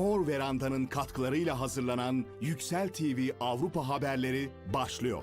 Mor Veranda'nın katkılarıyla hazırlanan Yüksel TV Avrupa haberleri başlıyor.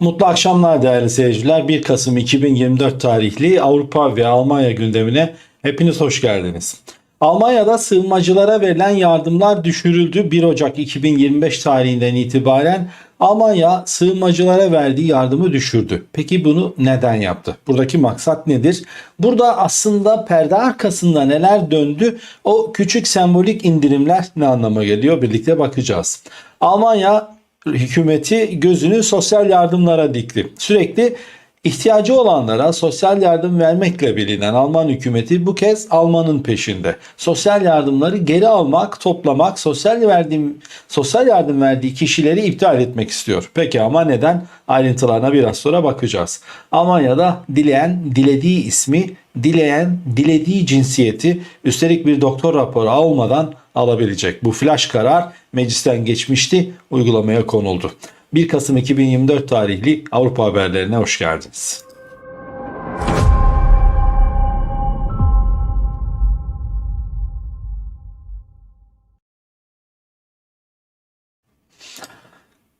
Mutlu akşamlar değerli seyirciler. 1 Kasım 2024 tarihli Avrupa ve Almanya gündemine hepiniz hoş geldiniz. Almanya'da sığınmacılara verilen yardımlar düşürüldü. 1 Ocak 2025 tarihinden itibaren Almanya sığınmacılara verdiği yardımı düşürdü. Peki bunu neden yaptı? Buradaki maksat nedir? Burada aslında perde arkasında neler döndü? O küçük sembolik indirimler ne anlama geliyor? Birlikte bakacağız. Almanya hükümeti gözünü sosyal yardımlara dikti. Sürekli ihtiyacı olanlara sosyal yardım vermekle bilinen Alman hükümeti bu kez Alman'ın peşinde. Sosyal yardımları geri almak, toplamak, sosyal verdiğim sosyal yardım verdiği kişileri iptal etmek istiyor. Peki ama neden? Ayrıntılarına biraz sonra bakacağız. Almanya'da dileyen dilediği ismi, dileyen dilediği cinsiyeti üstelik bir doktor raporu olmadan alabilecek. Bu flash karar meclisten geçmişti, uygulamaya konuldu. 1 Kasım 2024 tarihli Avrupa haberlerine hoş geldiniz.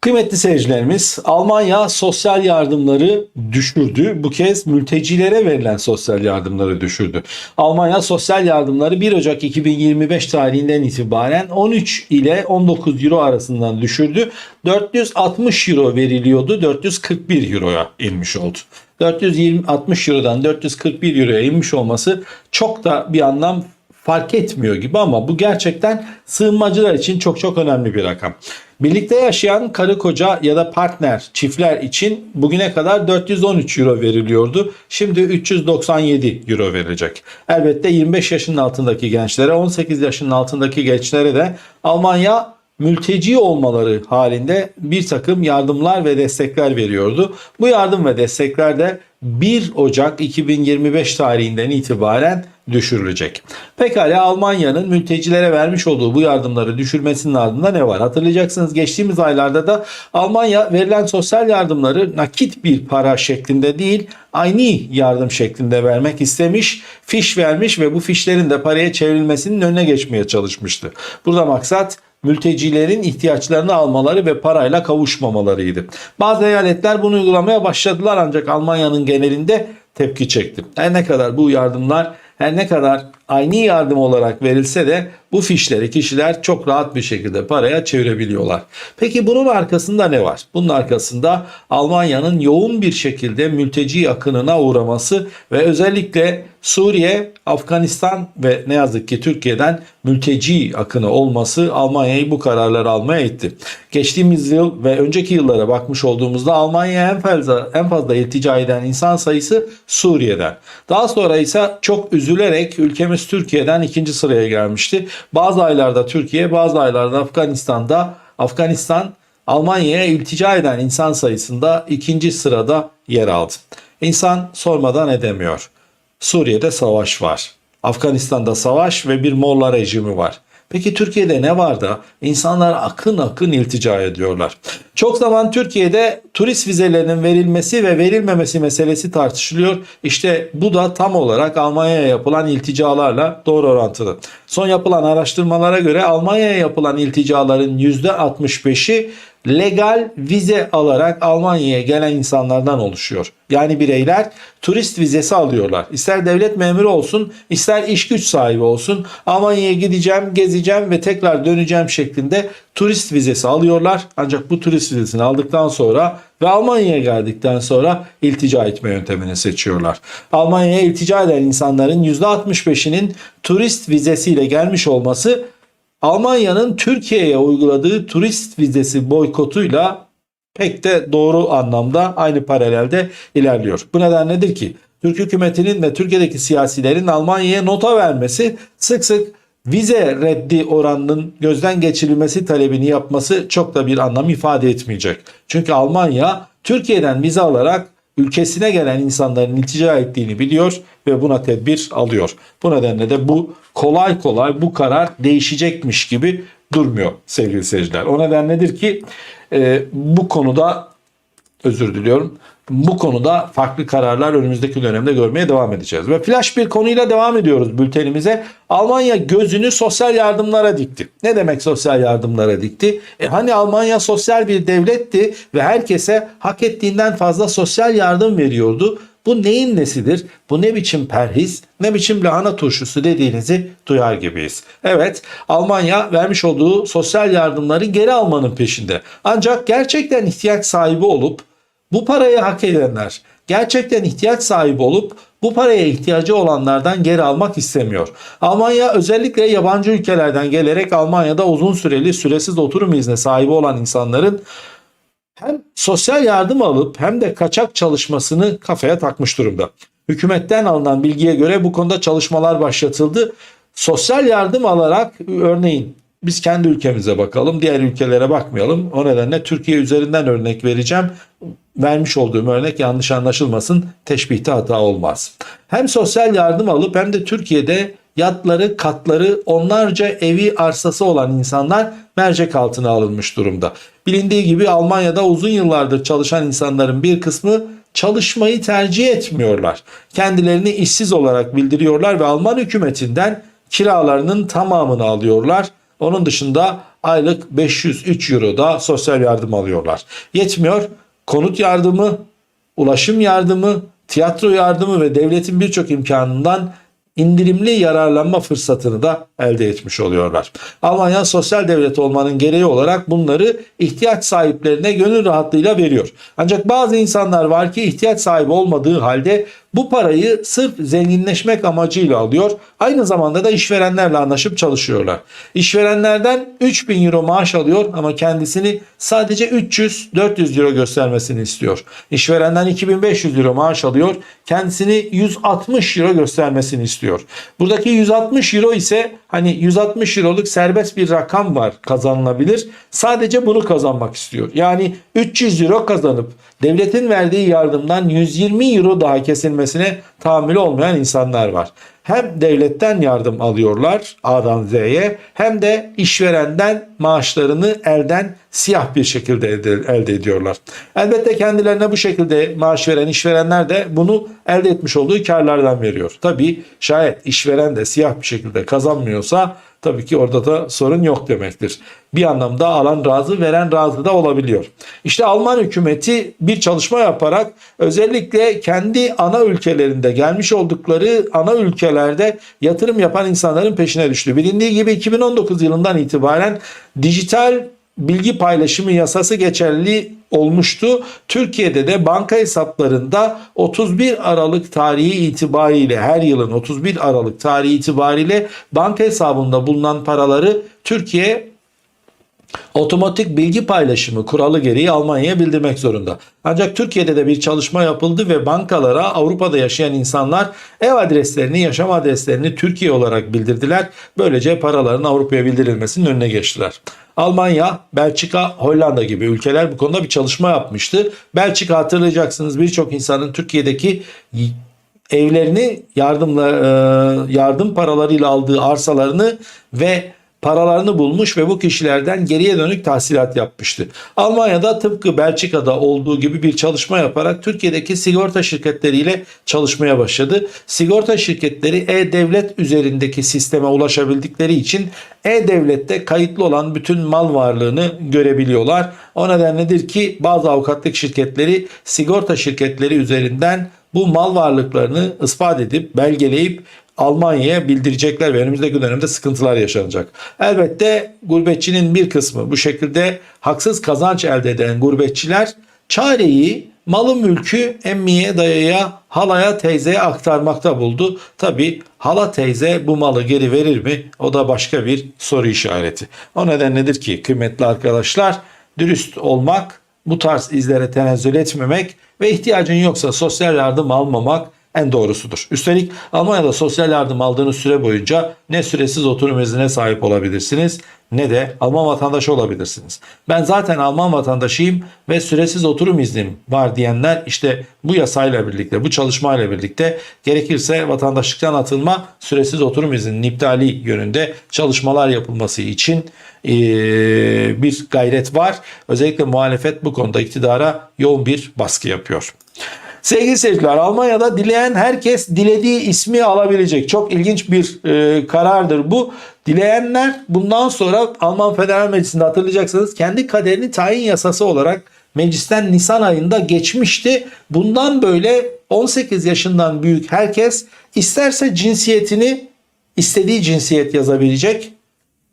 Kıymetli seyircilerimiz, Almanya sosyal yardımları düşürdü. Bu kez mültecilere verilen sosyal yardımları düşürdü. Almanya sosyal yardımları 1 Ocak 2025 tarihinden itibaren 13 ile 19 euro arasından düşürdü. 460 euro veriliyordu, 441 euroya inmiş oldu. 460 Euro'dan 441 Euro'ya inmiş olması çok da bir anlam fark etmiyor gibi ama bu gerçekten sığınmacılar için çok çok önemli bir rakam. Birlikte yaşayan karı koca ya da partner çiftler için bugüne kadar 413 euro veriliyordu. Şimdi 397 euro verilecek. Elbette 25 yaşının altındaki gençlere 18 yaşının altındaki gençlere de Almanya mülteci olmaları halinde bir takım yardımlar ve destekler veriyordu. Bu yardım ve destekler de 1 Ocak 2025 tarihinden itibaren düşürülecek. Pekala Almanya'nın mültecilere vermiş olduğu bu yardımları düşürmesinin ardında ne var? Hatırlayacaksınız geçtiğimiz aylarda da Almanya verilen sosyal yardımları nakit bir para şeklinde değil aynı yardım şeklinde vermek istemiş, fiş vermiş ve bu fişlerin de paraya çevrilmesinin önüne geçmeye çalışmıştı. Burada maksat mültecilerin ihtiyaçlarını almaları ve parayla kavuşmamalarıydı. Bazı eyaletler bunu uygulamaya başladılar ancak Almanya'nın genelinde tepki çekti. Her ne kadar bu yardımlar her ne kadar aynı yardım olarak verilse de bu fişleri kişiler çok rahat bir şekilde paraya çevirebiliyorlar. Peki bunun arkasında ne var? Bunun arkasında Almanya'nın yoğun bir şekilde mülteci akınına uğraması ve özellikle Suriye, Afganistan ve ne yazık ki Türkiye'den mülteci akını olması Almanya'yı bu kararları almaya itti. Geçtiğimiz yıl ve önceki yıllara bakmış olduğumuzda Almanya'ya en fazla en fazla iltica eden insan sayısı Suriye'den. Daha sonra ise çok üzülerek ülkemiz Türkiye'den ikinci sıraya gelmişti. Bazı aylarda Türkiye, bazı aylarda Afganistan'da Afganistan Almanya'ya iltica eden insan sayısında ikinci sırada yer aldı. İnsan sormadan edemiyor. Suriye'de savaş var. Afganistan'da savaş ve bir Molla rejimi var. Peki Türkiye'de ne var da insanlar akın akın iltica ediyorlar? Çok zaman Türkiye'de turist vizelerinin verilmesi ve verilmemesi meselesi tartışılıyor. İşte bu da tam olarak Almanya'ya yapılan ilticalarla doğru orantılı. Son yapılan araştırmalara göre Almanya'ya yapılan ilticaların %65'i legal vize alarak Almanya'ya gelen insanlardan oluşuyor. Yani bireyler turist vizesi alıyorlar. İster devlet memuru olsun, ister iş güç sahibi olsun. Almanya'ya gideceğim, gezeceğim ve tekrar döneceğim şeklinde turist vizesi alıyorlar. Ancak bu turist vizesini aldıktan sonra ve Almanya'ya geldikten sonra iltica etme yöntemini seçiyorlar. Almanya'ya iltica eden insanların %65'inin turist vizesiyle gelmiş olması Almanya'nın Türkiye'ye uyguladığı turist vizesi boykotuyla pek de doğru anlamda aynı paralelde ilerliyor. Bu neden nedir ki? Türk hükümetinin ve Türkiye'deki siyasilerin Almanya'ya nota vermesi sık sık vize reddi oranının gözden geçirilmesi talebini yapması çok da bir anlam ifade etmeyecek. Çünkü Almanya Türkiye'den vize alarak ülkesine gelen insanların iltica ettiğini biliyor ve buna tedbir alıyor. Bu nedenle de bu kolay kolay bu karar değişecekmiş gibi durmuyor sevgili seyirciler. O nedenledir ki e, bu konuda özür diliyorum. Bu konuda farklı kararlar önümüzdeki dönemde görmeye devam edeceğiz. Ve flash bir konuyla devam ediyoruz bültenimize. Almanya gözünü sosyal yardımlara dikti. Ne demek sosyal yardımlara dikti? E hani Almanya sosyal bir devletti ve herkese hak ettiğinden fazla sosyal yardım veriyordu. Bu neyin nesidir? Bu ne biçim perhiz, ne biçim lahana turşusu dediğinizi duyar gibiyiz. Evet, Almanya vermiş olduğu sosyal yardımları geri almanın peşinde. Ancak gerçekten ihtiyaç sahibi olup bu parayı hak edenler, gerçekten ihtiyaç sahibi olup bu paraya ihtiyacı olanlardan geri almak istemiyor. Almanya özellikle yabancı ülkelerden gelerek Almanya'da uzun süreli süresiz oturum izni sahibi olan insanların hem sosyal yardım alıp hem de kaçak çalışmasını kafaya takmış durumda. Hükümetten alınan bilgiye göre bu konuda çalışmalar başlatıldı. Sosyal yardım alarak örneğin biz kendi ülkemize bakalım, diğer ülkelere bakmayalım. O nedenle Türkiye üzerinden örnek vereceğim. Vermiş olduğum örnek yanlış anlaşılmasın, teşbihte hata olmaz. Hem sosyal yardım alıp hem de Türkiye'de yatları, katları, onlarca evi, arsası olan insanlar mercek altına alınmış durumda. Bilindiği gibi Almanya'da uzun yıllardır çalışan insanların bir kısmı çalışmayı tercih etmiyorlar. Kendilerini işsiz olarak bildiriyorlar ve Alman hükümetinden kiralarının tamamını alıyorlar. Onun dışında aylık 503 euro da sosyal yardım alıyorlar. Yetmiyor. Konut yardımı, ulaşım yardımı, tiyatro yardımı ve devletin birçok imkanından indirimli yararlanma fırsatını da elde etmiş oluyorlar. Almanya sosyal devlet olmanın gereği olarak bunları ihtiyaç sahiplerine gönül rahatlığıyla veriyor. Ancak bazı insanlar var ki ihtiyaç sahibi olmadığı halde bu parayı sırf zenginleşmek amacıyla alıyor. Aynı zamanda da işverenlerle anlaşıp çalışıyorlar. İşverenlerden 3000 euro maaş alıyor ama kendisini sadece 300-400 euro göstermesini istiyor. İşverenden 2500 euro maaş alıyor. Kendisini 160 euro göstermesini istiyor. Buradaki 160 euro ise hani 160 euroluk serbest bir rakam var kazanılabilir. Sadece bunu kazanmak istiyor. Yani 300 euro kazanıp devletin verdiği yardımdan 120 euro daha kesilmesine tahammülü olmayan insanlar var. Hem devletten yardım alıyorlar A'dan Z'ye hem de işverenden maaşlarını elden siyah bir şekilde elde, ediyorlar. Elbette kendilerine bu şekilde maaş veren işverenler de bunu elde etmiş olduğu karlardan veriyor. Tabii şayet işveren de siyah bir şekilde kazanmıyorsa tabii ki orada da sorun yok demektir. Bir anlamda alan razı veren razı da olabiliyor. İşte Alman hükümeti bir çalışma yaparak özellikle kendi ana ülkelerinde gelmiş oldukları ana ülkelerde yatırım yapan insanların peşine düştü. Bilindiği gibi 2019 yılından itibaren dijital bilgi paylaşımı yasası geçerli olmuştu. Türkiye'de de banka hesaplarında 31 Aralık tarihi itibariyle her yılın 31 Aralık tarihi itibariyle banka hesabında bulunan paraları Türkiye otomatik bilgi paylaşımı kuralı gereği Almanya'ya bildirmek zorunda. Ancak Türkiye'de de bir çalışma yapıldı ve bankalara Avrupa'da yaşayan insanlar ev adreslerini, yaşam adreslerini Türkiye olarak bildirdiler. Böylece paraların Avrupa'ya bildirilmesinin önüne geçtiler. Almanya, Belçika, Hollanda gibi ülkeler bu konuda bir çalışma yapmıştı. Belçika hatırlayacaksınız birçok insanın Türkiye'deki evlerini yardımla e, yardım paralarıyla aldığı arsalarını ve paralarını bulmuş ve bu kişilerden geriye dönük tahsilat yapmıştı. Almanya'da tıpkı Belçika'da olduğu gibi bir çalışma yaparak Türkiye'deki sigorta şirketleriyle çalışmaya başladı. Sigorta şirketleri e-devlet üzerindeki sisteme ulaşabildikleri için e-devlette kayıtlı olan bütün mal varlığını görebiliyorlar. O nedenledir ki bazı avukatlık şirketleri sigorta şirketleri üzerinden bu mal varlıklarını ispat edip belgeleyip Almanya'ya bildirecekler ve önümüzdeki dönemde sıkıntılar yaşanacak. Elbette gurbetçinin bir kısmı bu şekilde haksız kazanç elde eden gurbetçiler çareyi malı mülkü emmiye, dayaya, halaya, teyzeye aktarmakta buldu. Tabi hala teyze bu malı geri verir mi? O da başka bir soru işareti. O nedenledir ki kıymetli arkadaşlar dürüst olmak, bu tarz izlere tenezzül etmemek ve ihtiyacın yoksa sosyal yardım almamak en doğrusudur. Üstelik Almanya'da sosyal yardım aldığınız süre boyunca ne süresiz oturum iznine sahip olabilirsiniz ne de Alman vatandaşı olabilirsiniz. Ben zaten Alman vatandaşıyım ve süresiz oturum iznim var diyenler işte bu yasayla birlikte, bu çalışmayla birlikte gerekirse vatandaşlıktan atılma, süresiz oturum izninin iptali yönünde çalışmalar yapılması için bir gayret var. Özellikle muhalefet bu konuda iktidara yoğun bir baskı yapıyor. Sevgili seyirciler Almanya'da dileyen herkes dilediği ismi alabilecek. Çok ilginç bir e, karardır bu. Dileyenler bundan sonra Alman Federal Meclisi'nde hatırlayacaksınız kendi kaderini tayin yasası olarak meclisten Nisan ayında geçmişti. Bundan böyle 18 yaşından büyük herkes isterse cinsiyetini istediği cinsiyet yazabilecek,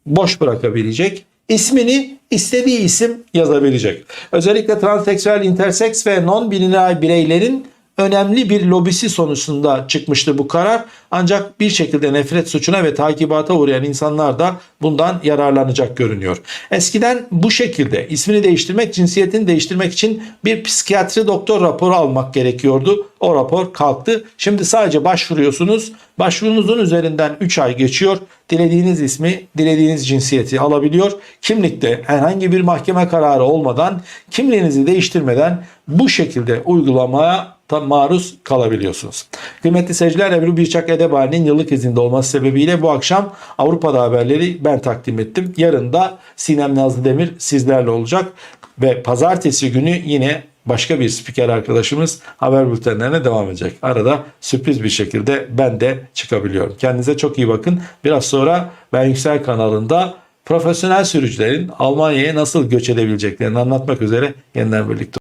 boş bırakabilecek. İsmini istediği isim yazabilecek. Özellikle transseksüel, interseks ve non-binary bireylerin önemli bir lobisi sonucunda çıkmıştı bu karar. Ancak bir şekilde nefret suçuna ve takibata uğrayan insanlar da bundan yararlanacak görünüyor. Eskiden bu şekilde ismini değiştirmek, cinsiyetini değiştirmek için bir psikiyatri doktor raporu almak gerekiyordu. O rapor kalktı. Şimdi sadece başvuruyorsunuz. Başvurunuzun üzerinden 3 ay geçiyor. Dilediğiniz ismi, dilediğiniz cinsiyeti alabiliyor. Kimlikte herhangi bir mahkeme kararı olmadan, kimliğinizi değiştirmeden bu şekilde uygulamaya maruz kalabiliyorsunuz. Kıymetli seyirciler Ebru Birçak Edebali'nin yıllık izinde olması sebebiyle bu akşam Avrupa'da haberleri ben takdim ettim. Yarın da Sinem Nazlı Demir sizlerle olacak ve pazartesi günü yine başka bir spiker arkadaşımız haber bültenlerine devam edecek. Arada sürpriz bir şekilde ben de çıkabiliyorum. Kendinize çok iyi bakın. Biraz sonra Ben Yüksel kanalında profesyonel sürücülerin Almanya'ya nasıl göç edebileceklerini anlatmak üzere yeniden birlikte